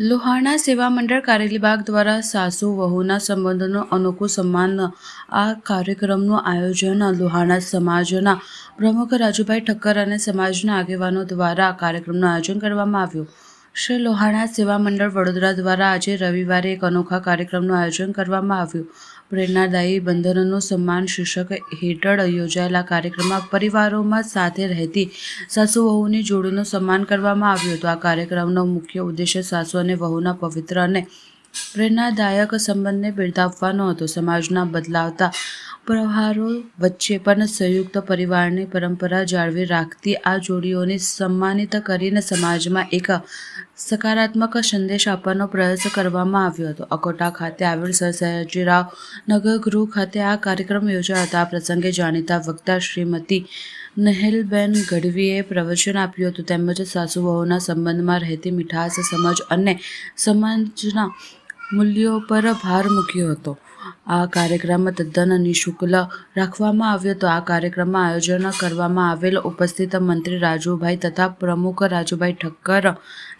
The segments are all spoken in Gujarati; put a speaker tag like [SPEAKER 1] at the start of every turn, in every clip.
[SPEAKER 1] લોહાણા સેવા મંડળ કારેલીબાગ દ્વારા સાસુ વહુના સંબંધનો અનોખું સન્માન, આ કાર્યક્રમનું આયોજન લોહાણા સમાજના પ્રમુખ રાજુભાઈ ઠક્કર અને સમાજના આગેવાનો દ્વારા કાર્યક્રમનું આયોજન કરવામાં આવ્યું. શ્રી લોહાણા સેવા મંડળ વડોદરા દ્વારા આજે રવિવારે એક અનોખા કાર્યક્રમનું આયોજન કરવામાં આવ્યું. પ્રેરણાદાયી બંધનોનું સન્માન શીર્ષક હેઠળ યોજાયેલા કાર્યક્રમમાં પરિવારોમાં સાથે રહેતી સાસુ વહુની જોડીનું સન્માન કરવામાં આવ્યું હતું. આ કાર્યક્રમનો મુખ્ય ઉદ્દેશ્ય સાસુ અને વહુના પવિત્ર અને પ્રેરણાદાયક સંબંધને બિરદાવવાનો હતો. સમાજના બદલાવતા પ્રહારો વચ્ચે પણ સંયુક્ત પરિવારની પરંપરા જાળવી રાખતી આ જોડીઓને સન્માનિત કરીને સમાજમાં એક સકારાત્મક સંદેશ આપવાનો પ્રયાસ કરવામાં આવ્યો હતો. અકોટા ખાતે આવેલ સર સયાજીરાવ નગર ગૃહ ખાતે આ કાર્યક્રમ યોજાયો હતો. આ પ્રસંગે જાણીતા વક્તા શ્રીમતી નહેલબેન ગઢવીએ પ્રવચન આપ્યું હતું. તેમજ સાસુ સંબંધમાં રહેતી મીઠાશ સમજ અને સમાજના મૂલ્યો પર ભાર મૂક્યો હતો. આ કાર્યક્રમ તદ્દન નિઃશુલ્ક રાખવામાં આવ્યો હતો. આ કાર્યક્રમમાં આયોજન કરવામાં આવેલ ઉપસ્થિત મંત્રી રાજુભાઈ તથા પ્રમુખ રાજુભાઈ ઠક્કર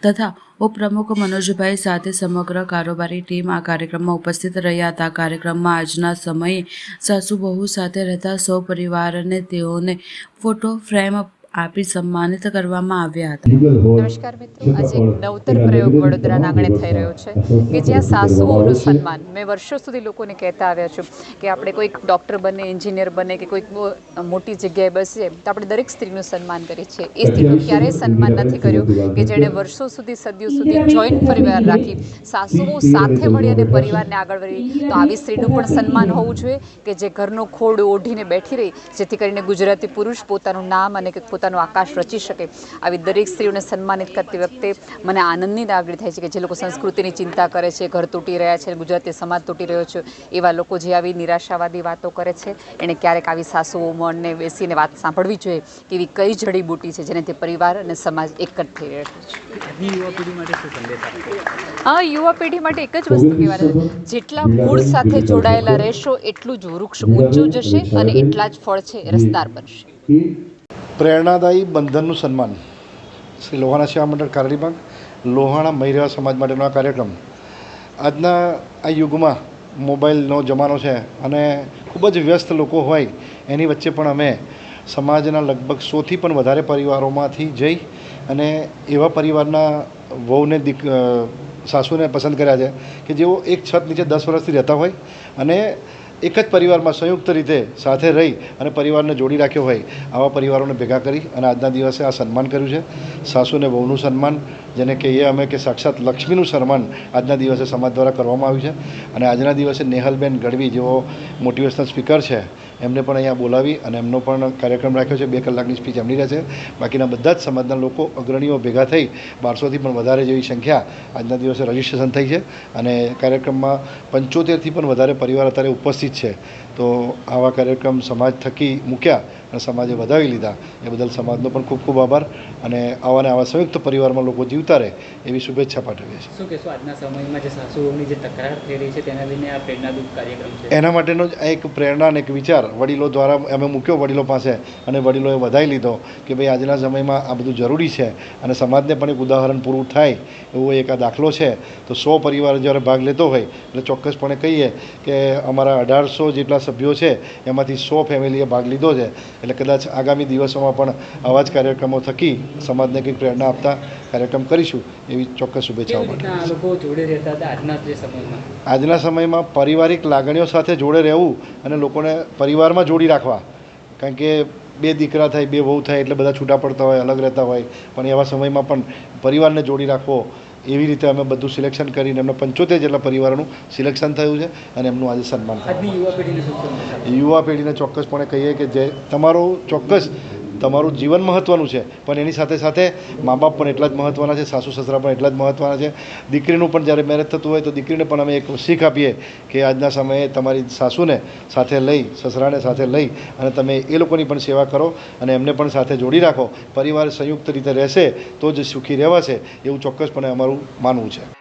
[SPEAKER 1] તથા ઉપપ્રમુખ મનોજભાઈ સાથે સમગ્ર કારોબારી ટીમ આ કાર્યક્રમમાં ઉપસ્થિત રહ્યા હતા. કાર્યક્રમમાં આજના સમયે સાસુ બહુ સાથે રહેતા સૌ પરિવારને તેઓને ફોટો ફ્રેમ આપી સન્માનિત કરવામાં આવ્યા હતા.
[SPEAKER 2] નમસ્કાર મિત્રો આજે એક નવતર પ્રયોગ વડોદરાના આંગણે થઈ રહ્યો છે કે જ્યાં સાસુઓનું સન્માન. મેં વર્ષો સુધી લોકોને કહેતા આવ્યા છું કે આપણે કોઈક ડૉક્ટર બને એન્જિનિયર બને કે કોઈક મોટી જગ્યાએ બેસીએ તો આપણે દરેક સ્ત્રીનું સન્માન કરીએ છીએ. એ સ્ત્રીનું ક્યારેય સન્માન નથી કર્યું કે જેણે વર્ષો સુધી સદીઓ સુધી જોઈન્ટ પરિવાર રાખી સાસુઓ સાથે મળી અને પરિવારને આગળ વધી. તો આવી સ્ત્રીનું પણ સન્માન હોવું જોઈએ કે જે ઘરનો ખોડ ઓઢીને બેઠી રહી જેથી કરીને ગુજરાતી પુરુષ પોતાનું નામ અને કે પોતાનું આકાશ રચી શકે. આવી દરેક સ્ત્રીઓને સન્માનિત કરતી વખતે મને આનંદની લાગણી થાય છે કે જે લોકો સંસ્કૃતિની ચિંતા કરે છે ઘર તૂટી રહ્યા છે ગુજરાતી સમાજ તૂટી રહ્યો છે એવા લોકો જે આવી નિરાશાવાદી વાતો કરે છે એણે ક્યારેક આવી સાસુઓ મનને બેસીને વાત સાંભળવી જોઈએ કે એવી કઈ જડીબૂટી છે જેને તે પરિવાર અને સમાજ એક જ થઈ રહ્યો છે. હા યુવા પેઢી માટે એક જ વસ્તુ કહેવાનું જેટલા મૂળ સાથે જોડાયેલા રહેશો એટલું જ વૃક્ષ ઊંચું જશે અને એટલા જ ફળ છે રસદાર બનશે.
[SPEAKER 3] પ્રેરણાદાયી બંધનનું સન્માન. શ્રી લોહાણા સેવા મંડળ કારડીબાગ લોહાણા મહિરા સમાજ માટેનો આ કાર્યક્રમ. આજના આ યુગમાં મોબાઈલનો જમાનો છે અને ખૂબ જ વ્યસ્ત લોકો હોય એની વચ્ચે પણ અમે સમાજના લગભગ સોથી પણ વધારે પરિવારોમાંથી જઈ અને એવા પરિવારના વહુને દીક સાસુને પસંદ કર્યા છે કે જેઓ એક છત નીચે દસ વર્ષથી રહેતા હોય અને એક જ પરિવારમાં સંયુક્ત રીતે સાથે રહી અને પરિવારને જોડી રાખ્યો હોય, આવા પરિવારોને ભેગા કરી અને આજના દિવસે આ સન્માન કર્યું છે. સાસુને વહુનું સન્માન, જેને કહીએ અમે કે સાક્ષાત લક્ષ્મીનું સન્માન આજના દિવસે સમાજ દ્વારા કરવામાં આવ્યું છે. અને આજના દિવસે નેહલબેન ગઢવી જેઓ મોટિવેશનલ સ્પીકર છે. એમને પણ અહીંયા બોલાવી અને એમનો પણ કાર્યક્રમ રાખ્યો છે. બે કલાકની સ્પીચ એમની રહેશે. બાકીના બધા જ સમાજના લોકો અગ્રણીઓ ભેગા થઈ બારસોથી પણ વધારે જેવી સંખ્યા આજના દિવસે રજીસ્ટ્રેશન થઈ છે અને કાર્યક્રમમાં પંચોતેરથી પણ વધારે પરિવાર અત્યારે ઉપસ્થિત છે. તો આવા કાર્યક્રમ સમાજ થકી મૂક્યા અને સમાજે વધાવી લીધા. એ બદલ સમાજનો પણ ખૂબ ખૂબ આભાર અને આવા ને આવા સંયુક્ત પરિવારમાં લોકો જીવતા રહે એવી શુભેચ્છા પાઠવીએ છીએ.
[SPEAKER 4] શું કહેશો આજના સમયમાં જે સાસુઓની જે તકરાર થઈ રહી છે તેના લઈને આ પ્રેરણાદૂત કાર્યક્રમ છે?
[SPEAKER 3] એના માટેનો જ આ એક પ્રેરણા અને એક વિચાર વડીલો દ્વારા અમે મૂક્યો વડીલો પાસે અને વડીલોએ વધાવી લીધો કે ભાઈ આજના સમયમાં આ બધું જરૂરી છે અને સમાજને પણ એક ઉદાહરણ પૂરું થાય એવો એક આ દાખલો છે. તો સો પરિવાર જ્યારે ભાગ લેતો હોય એટલે ચોક્કસપણે કહીએ કે અમારા અઢારસો જેટલા સભ્યો છે એમાંથી સો ફેમિલીએ ભાગ લીધો છે. એટલે કદાચ આગામી દિવસોમાં પણ આવા જ કાર્યક્રમો થકી સમાજને કંઈક પ્રેરણા આપતા કાર્યક્રમ કરીશું એવી ચોક્કસ શુભેચ્છાઓ માટે
[SPEAKER 4] આજના સમયમાં
[SPEAKER 3] પારિવારિક લાગણીઓ સાથે જોડે રહેવું અને લોકોને પરિવારમાં જોડી રાખવા. કારણ કે બે દીકરા થાય બે વહુ થાય એટલે બધા છૂટા પડતા હોય અલગ રહેતા હોય. પણ એવા સમયમાં પણ પરિવારને જોડી રાખવો એવી રીતે અમે બધું સિલેક્શન કરીને એમના પંચોતેર જેટલા પરિવારોનું સિલેક્શન થયું છે અને એમનું આજે સન્માન યુવા પેઢીને ચોક્કસપણે કહીએ કે જે તમારો ચોક્કસ તમારું જીવન મહત્ત્વનું છે. પણ એની સાથે સાથે મા બાપ પણ એટલા જ મહત્ત્વના છે, સાસુ, સસરા પણ એટલા જ મહત્ત્વના છે. દીકરીનું પણ જ્યારે મેરેજ થતું હોય તો દીકરીને પણ અમે એક શીખ આપીએ કે આજના સમયે તમારી સાસુને સાથે લઈ, સસરાને સાથે લઈ અને તમે એ લોકોની પણ સેવા કરો અને એમને પણ સાથે જોડી રાખો. પરિવાર સંયુક્ત રીતે રહેશે તો જ સુખી રહેવાશે એવું ચોક્કસપણે અમારું માનવું છે.